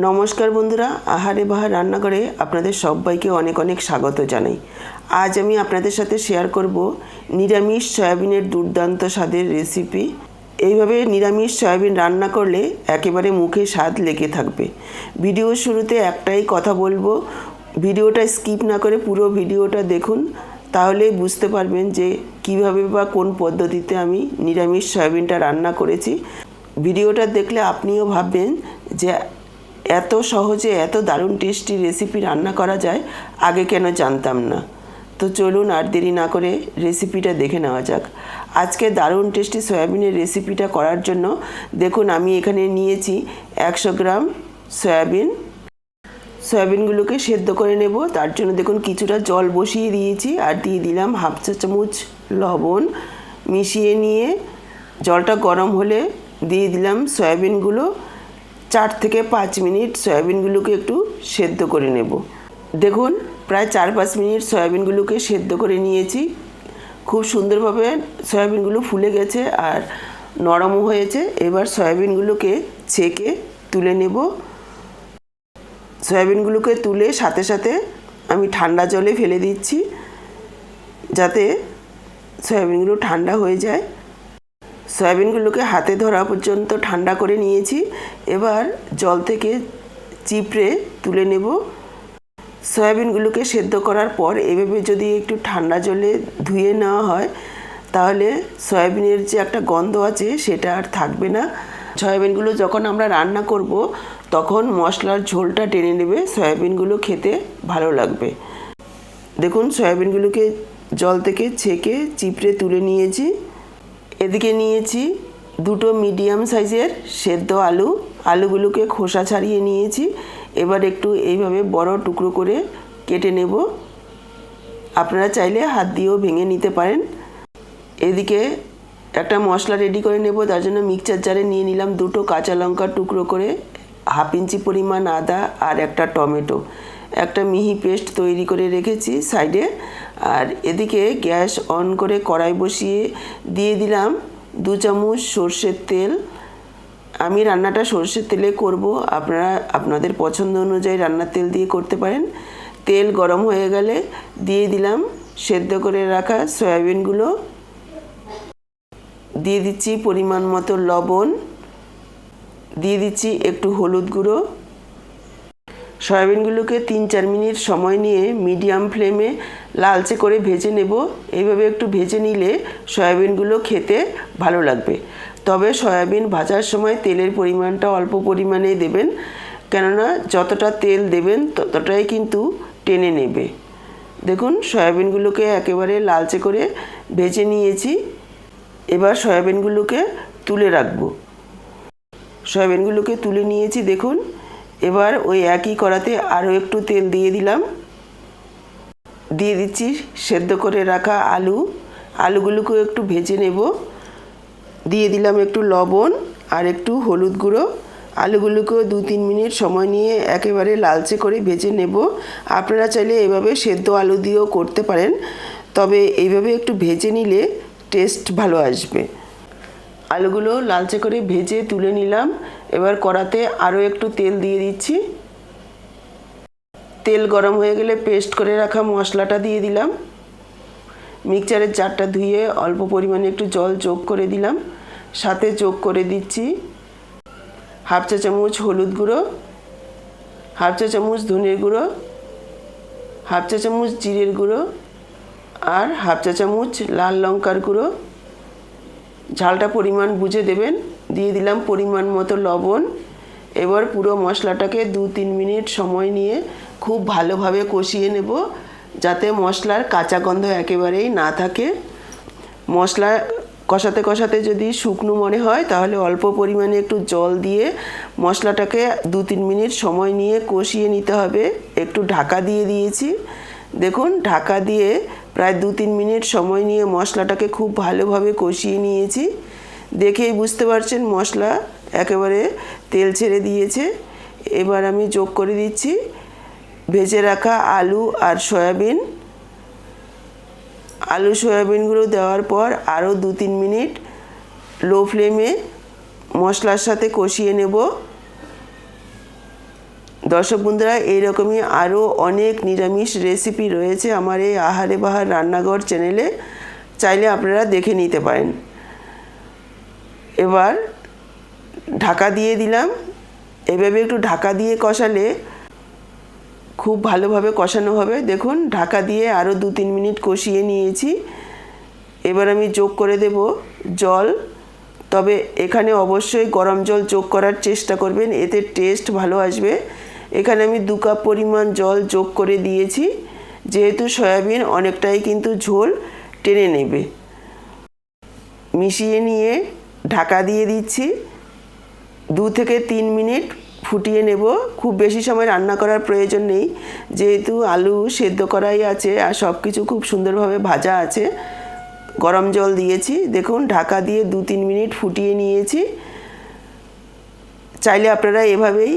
নমস্কার বন্ধুরা, আহারে বাহার রান্নাঘরে আপনাদের সবাইকে অনেক অনেক স্বাগত জানাই। আজ আমি আপনাদের সাথে শেয়ার করব নিরামিষ সয়াবিনের দুর্দান্ত স্বাদের রেসিপি এইভাবে নিরামিষ সয়াবিন রান্না করলে একেবারে মুখে স্বাদ লেগে থাকবে। ভিডিও শুরুতে একটাই কথা বলব, ভিডিওটা স্কিপ না করে পুরো ভিডিওটা দেখুন, তাহলে বুঝতে পারবেন যে কীভাবে বা কোন পদ্ধতিতে আমি নিরামিষ সয়াবিনটা রান্না করেছি। ভিডিওটা দেখলে আপনিও ভাববেন যে এত সহজে, এত দারুণ টেস্টি রেসিপি রান্না করা যায়, আগে কেন জানতাম না। তো চলুন আর দেরি না করে রেসিপিটা দেখে নেওয়া যাক। আজকে দারুণ টেস্টি সয়াবিনের রেসিপিটা করার জন্য দেখুন, আমি এখানে নিয়েছি একশো গ্রাম সয়াবিন। সয়াবিনগুলোকে সেদ্ধ করে নেব। তার জন্য দেখুন, কিছুটা জল বসিয়ে দিয়েছি আর দিয়ে দিলাম হাফ চা চামচ লবণ। মিশিয়ে নিয়ে জলটা গরম হলে দিয়ে দিলাম সয়াবিনগুলো। চার থেকে পাঁচ মিনিট সয়াবিনগুলোকে একটু সেদ্ধ করে নেব। দেখুন, প্রায় চার পাঁচ মিনিট সয়াবিনগুলোকে সেদ্ধ করে নিয়েছি। খুব সুন্দরভাবে সয়াবিনগুলো ফুলে গেছে আর নরমও হয়েছে। এবার সয়াবিনগুলোকে ছেঁকে তুলে নেব। সয়াবিনগুলোকে তুলে সাথে সাথে আমি ঠান্ডা জলে ফেলে দিচ্ছি যাতে সয়াবিনগুলো ঠান্ডা হয়ে যায়। সয়াবিনগুলোকে হাতে ধরা পর্যন্ত ঠান্ডা করে নিয়েছি। এবার জল থেকে চিপড়ে তুলে নেব। সয়াবিনগুলোকে সেদ্ধ করার পর এভাবে যদি একটু ঠান্ডা জলে ধুয়ে নেওয়া হয়, তাহলে সয়াবিনের যে একটা গন্ধ আছে সেটা আর থাকবে না। সয়াবিনগুলো যখন আমরা রান্না করব, তখন মশলার ঝোলটা টেনে নেবে, সয়াবিনগুলো খেতে ভালো লাগবে। দেখুন, সয়াবিনগুলোকে জল থেকে ছেঁকে চিপড়ে তুলে নিয়েছি। এদিকে নিয়েছি দুটো মিডিয়াম সাইজের সেদ্ধ আলু। আলুগুলোকে খোসা ছাড়িয়ে নিয়েছি। এবার একটু এইভাবে বড় টুকরো করে কেটে নেব। আপনারা চাইলে হাত দিয়েও ভেঙে নিতে পারেন। এদিকে একটা মশলা রেডি করে নেব। তার জন্য মিক্সচার জারে নিয়ে নিলাম দুটো কাঁচা লঙ্কার টুকরো করে হাফ ইঞ্চি পরিমাণ আদা আর একটা টমেটো। একটা মিহি পেস্ট তৈরি করে রেখেছি সাইডে। আর এদিকে গ্যাস অন করে কড়াই বসিয়ে দিয়ে দিলাম দু চামচ সর্ষের তেল। আমি রান্নাটা সর্ষের তেলে করব। আপনারা, আপনাদের পছন্দ অনুযায়ী রান্নার তেল দিয়ে করতে পারেন। তেল গরম হয়ে গেলে দিয়ে দিলাম সেদ্ধ করে রাখা সয়াবিনগুলো। দিয়ে দিচ্ছি পরিমাণ মতো লবণ। দিয়ে দিচ্ছি একটু হলুদ গুঁড়ো। সয়াবিনগুলোকে তিন চার মিনিট সময় নিয়ে মিডিয়াম ফ্লেমে লালচে করে ভেজে নেব। এইভাবে একটু ভেজে নিলে সয়াবিনগুলো খেতে ভালো লাগবে। তবে সয়াবিন ভাজার সময় তেলের পরিমাণটা অল্প পরিমাণে দেবেন। কেননা যতটা তেল দেবেন ততটাই কিন্তু টেনে নেবে। দেখুন, সয়াবিনগুলোকে একেবারে লালচে করে ভেজে নিয়েছি। এবার সয়াবিনগুলোকে তুলে রাখব। সয়াবিনগুলোকে তুলে নিয়েছি, দেখুন। এবার ওই একই কড়াতে আরও একটু তেল দিয়ে দিলাম। দিয়ে দিচ্ছি সেদ্ধ করে রাখা আলু। আলুগুলোকেও একটু ভেজে নেব। দিয়ে দিলাম একটু লবণ আর একটু হলুদ গুঁড়ো। আলুগুলোকেও দু তিন মিনিট সময় নিয়ে একেবারে লালচে করে ভেজে নেব। আপনারা চাইলে এভাবে সেদ্ধ আলু দিয়েও করতে পারেন। তবে এইভাবে একটু ভেজে নিলে টেস্ট ভালো আসবে। আলুগুলো লালচে করে ভেজে তুলে নিলাম। এবার কড়াতে আরও একটু তেল দিয়ে দিচ্ছি। তেল গরম হয়ে গেলে পেস্ট করে রাখা মশলাটা দিয়ে দিলাম। মিক্সচারের চারটা ধুয়ে অল্প পরিমাণে একটু জল যোগ করে দিলাম। সাথে যোগ করে দিচ্ছি হাফ চা চামচ হলুদ গুঁড়ো, হাফ চা চামচ ধনের গুঁড়ো, হাফ চা চামচ জিরের গুঁড়ো আর হাফ চা চামচ লাল লঙ্কার গুঁড়ো। ঝালটা পরিমাণ বুঝে দেবেন। দিয়ে দিলাম পরিমাণ মতো লবণ। এবার পুরো মশলাটাকে দু তিন মিনিট সময় নিয়ে খুব ভালোভাবে কষিয়ে নেব, যাতে মশলার কাঁচা গন্ধ একেবারেই না থাকে। মশলা কষাতে কষাতে যদি শুকনো মনে হয়, তাহলে অল্প পরিমাণে একটু জল দিয়ে মশলাটাকে দু তিন মিনিট সময় নিয়ে কষিয়ে নিতে হবে। একটু ঢাকা দিয়ে দিয়েছি। দেখুন, ঢাকা দিয়ে প্রায় দু তিন মিনিট সময় নিয়ে মশলাটাকে খুব ভালোভাবে কষিয়ে নিয়েছি। দেখেই বুঝতে পারছেন মশলা একেবারে তেল ছেড়ে দিয়েছে। এবার আমি যোগ করে দিচ্ছি ভেজে রাখা আলু আর সয়াবিন। আলু সয়াবিনগুলো দেওয়ার পর আরও দু তিন মিনিট লো ফ্লেমে মশলার সাথে কষিয়ে নেব। দর্শক বন্ধুরা, এইরকমই আরও অনেক নিরামিষ রেসিপি রয়েছে আমার এই আহারে বাহার রান্নাঘর চ্যানেলে চাইলে আপনারা দেখে নিতে পারেন। এবার ঢাকা দিয়ে দিলাম। এভাবে একটু ঢাকা দিয়ে কষালে খুব ভালোভাবে কষানো হবে। দেখুন, ঢাকা দিয়ে আরও দু তিন মিনিট কষিয়ে নিয়েছি। এবার আমি যোগ করে দেব জল। তবে এখানে অবশ্যই গরম জল যোগ করার চেষ্টা করবেন, এতে টেস্ট ভালো আসবে। এখানে আমি দু কাপ পরিমাণ জল যোগ করে দিয়েছি। যেহেতু সয়াবিন অনেকটাই কিন্তু ঝোল টেনে নেবে। মিশিয়ে নিয়ে ঢাকা দিয়ে দিচ্ছি। দু থেকে তিন মিনিট ফুটিয়ে নেব। খুব বেশি সময় রান্না করার প্রয়োজন নেই। যেহেতু আলু সেদ্ধ করাই আছে আর সব কিছু খুব সুন্দরভাবে ভাজা আছে, গরম জল দিয়েছি। দেখুন, ঢাকা দিয়ে দু তিন মিনিট ফুটিয়ে নিয়েছি। চাইলে আপনারা এভাবেই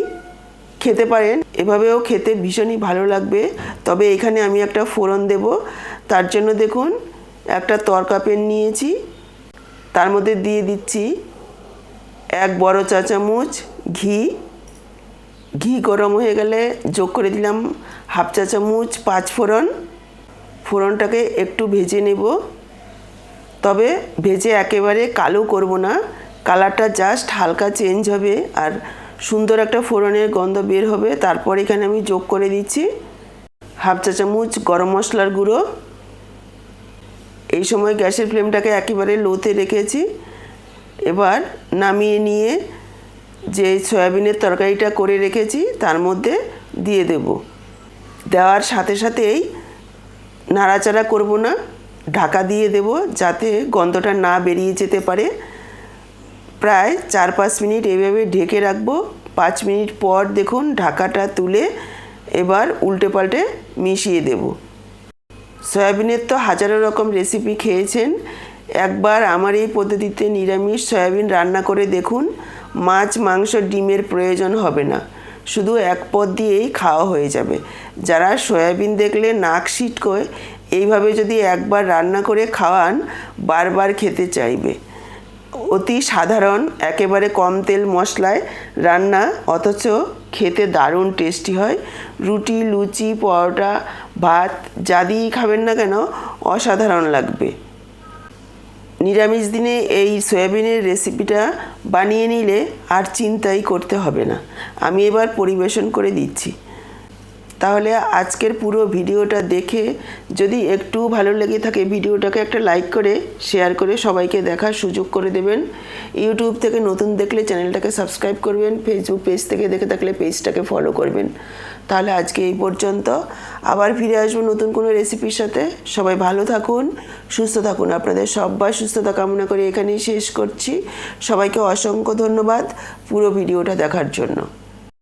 খেতে পারেন। এভাবেও খেতে ভীষণই ভালো লাগবে। তবে এখানে আমি একটা ফোড়ন দেব। তার জন্য দেখুন, একটা তরকা পেন নিয়েছি। তার মধ্যে দিয়ে দিচ্ছি এক বড় চা চামচ ঘি। ঘি গরম হয়ে গেলে যোগ করে দিলাম হাফ চা চামচ পাঁচ ফোড়ন। ফোড়নটাকে একটু ভেজে নেব। তবে ভেজে একেবারে কালো করব না। কালারটা জাস্ট হালকা চেঞ্জ হবে। আর সুন্দর একটা ফোড়নের গন্ধ বের হবে। তারপর এখানে আমি যোগ করে দিচ্ছি হাফ চা চামচ গরম মশলার গুঁড়ো। এই সময় গ্যাসের ফ্লেমটাকে একেবারে লোতে রেখেছি। এবার নামিয়ে নিয়ে যে সয়াবিনের তরকারিটা করে রেখেছি, তার মধ্যে দিয়ে দেব। দেওয়ার সাথে সাথেই নাড়াচাড়া করব না, ঢাকা দিয়ে দেব যাতে গন্ধটা না বেরিয়ে যেতে পারে। প্রায় চার পাঁচ মিনিট এভাবে ঢেকে রাখব। পাঁচ মিনিট পর দেখুন ঢাকাটা তুলে এবার উল্টে পাল্টে মিশিয়ে দেব। সয়াবিনের তো হাজারো রকম রেসিপি খেয়েছেন। একবার আমার এই পদ্ধতিতে নিরামিষ সয়াবিন রান্না করে দেখুন, মাছ, মাংস, ডিমের প্রয়োজন হবে না। শুধু এক পদ দিয়েই খাওয়া হয়ে যাবে। যারা সয়াবিন দেখলে নাক সিটকোয়, এইভাবে যদি একবার রান্না করে খাওয়ান, বারবার খেতে চাইবে। অতি সাধারণ, একেবারে কম তেল মশলায় রান্না, অথচ খেতে দারুণ টেস্টি হয়। রুটি, লুচি, পরোটা, ভাত, যা দিয়েই খাবেন না কেন, অসাধারণ লাগবে। নিরামিষ দিনে এই সয়াবিনের রেসিপিটা বানিয়ে নিলে আর চিন্তাই করতে হবে না। আমি এবার পরিবেশন করে দিচ্ছি। তাহলে আজকের পুরো ভিডিওটা দেখে যদি একটু ভালো লেগে থাকে ভিডিওটাকে একটা লাইক করে শেয়ার করে সবাইকে দেখার সুযোগ করে দেবেন। ইউটিউব থেকে নতুন দেখলে চ্যানেলটাকে সাবস্ক্রাইব করবেন ফেসবুক পেজ থেকে দেখে থাকলে পেজটাকে ফলো করবেন। তাহলে আজকে এই পর্যন্ত। আবার ফিরে আসব নতুন কোনো রেসিপির সাথে। সবাই ভালো থাকুন, সুস্থ থাকুন। আপনাদের সবাই সুস্থতা কামনা করে এখানেই শেষ করছি। সবাইকে অসংখ্য ধন্যবাদ পুরো ভিডিওটা দেখার জন্য।